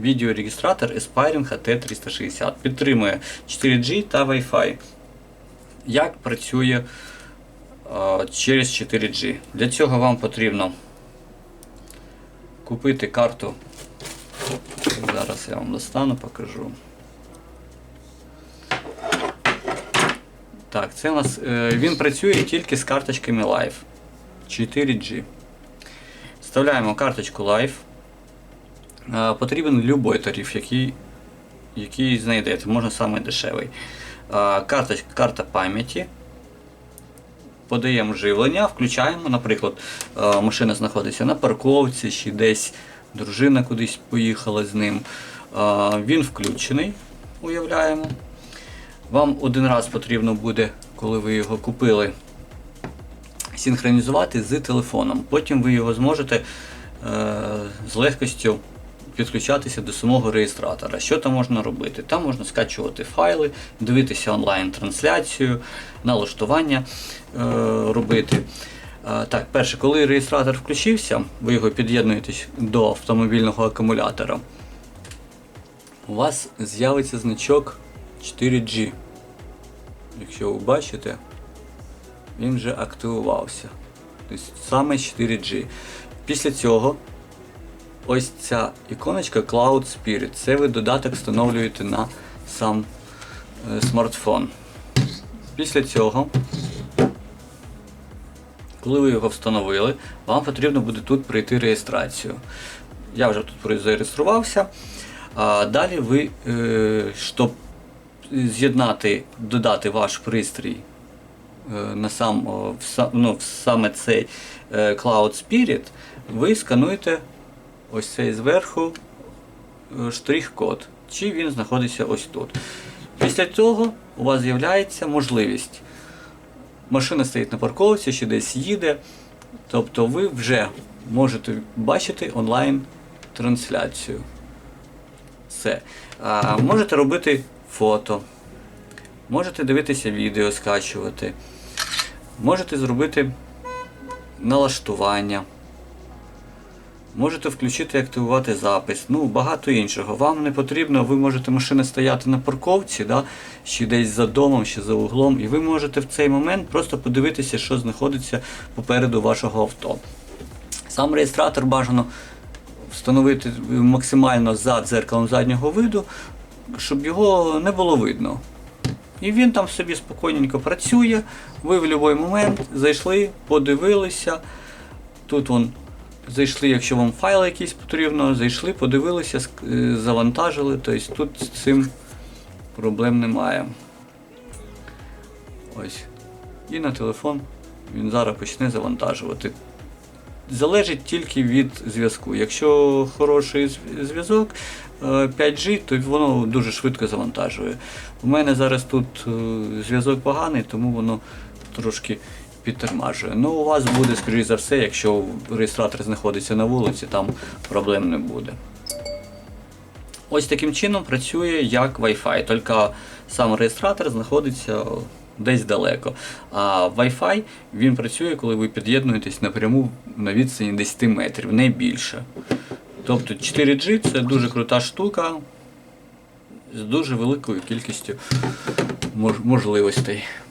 відеорегістратор Aspiring AT360. Підтримує 4G та Wi-Fi. Як працює через 4G? Для цього вам потрібно купити карту. Зараз я вам достану, покажу. Так, це у нас е, він працює тільки з карточками Live 4G. Вставляємо карточку Live. Потрібен будь-який тариф, який, який знайдете, можна саме дешевий. Карточка, карта пам'яті. Подаємо живлення, включаємо, наприклад, машина знаходиться на парковці чи десь дружина кудись поїхала з ним. Він включений, уявляємо. Вам один раз потрібно буде, коли ви його купили, синхронізувати з телефоном. Потім ви його зможете е, з легкостю підключатися до самого реєстратора. Що там можна робити? Там можна скачувати файли, дивитися онлайн-трансляцію, налаштування е, робити. Е, Так, перше, коли реєстратор включився, ви його під'єднуєте до автомобільного акумулятора, у вас з'явиться значок 4G. Якщо ви бачите, він вже активувався. Тобто саме 4G. Після цього ось ця іконочка Cloud Spirit. Це ви додаток встановлюєте на сам е, смартфон. Після цього, коли ви його встановили, вам потрібно буде тут пройти реєстрацію. Я вже тут зареєструвався. А далі ви, е, щоб з'єднати, додати ваш пристрій е, на сам, ну, саме цей Cloud Spirit, ви скануєте ось цей зверху е, штрих-код, чи він знаходиться ось тут. Після цього у вас з'являється можливість. Машина стоїть на парковці, чи десь їде. Тобто ви вже можете бачити онлайн-трансляцію. Все. А, можете робити фото, можете дивитися відео, скачувати, можете зробити налаштування. Можете включити і активувати запис, ну багато іншого. Вам не потрібно, ви можете машина стояти на парковці, да, чи десь за домом, чи за углом, і ви можете в цей момент просто подивитися, що знаходиться попереду вашого авто. Сам реєстратор бажано встановити максимально за дзеркалом заднього виду, щоб його не було видно. І він там собі спокійненько працює. Ви в будь-який момент зайшли, подивилися. Тут вон зайшли, якщо вам файл якийсь потрібно, зайшли, подивилися, е, завантажили. Тобто тут з цим проблем немає. Ось. І на телефон він зараз почне завантажувати. Залежить тільки від зв'язку. Якщо хороший зв'язок е, 5G, то воно дуже швидко завантажує. У мене зараз тут е, зв'язок поганий, тому воно трошки підтормажує. Ну, у вас буде, скоріш за все, якщо реєстратор знаходиться на вулиці, там проблем не буде. Ось таким чином працює як Wi-Fi, тільки сам реєстратор знаходиться десь далеко. А Wi-Fi він працює, коли ви під'єднуєтесь напряму на відстані 10 метрів, не більше. Тобто 4G це дуже крута штука з дуже великою кількістю мож- можливостей.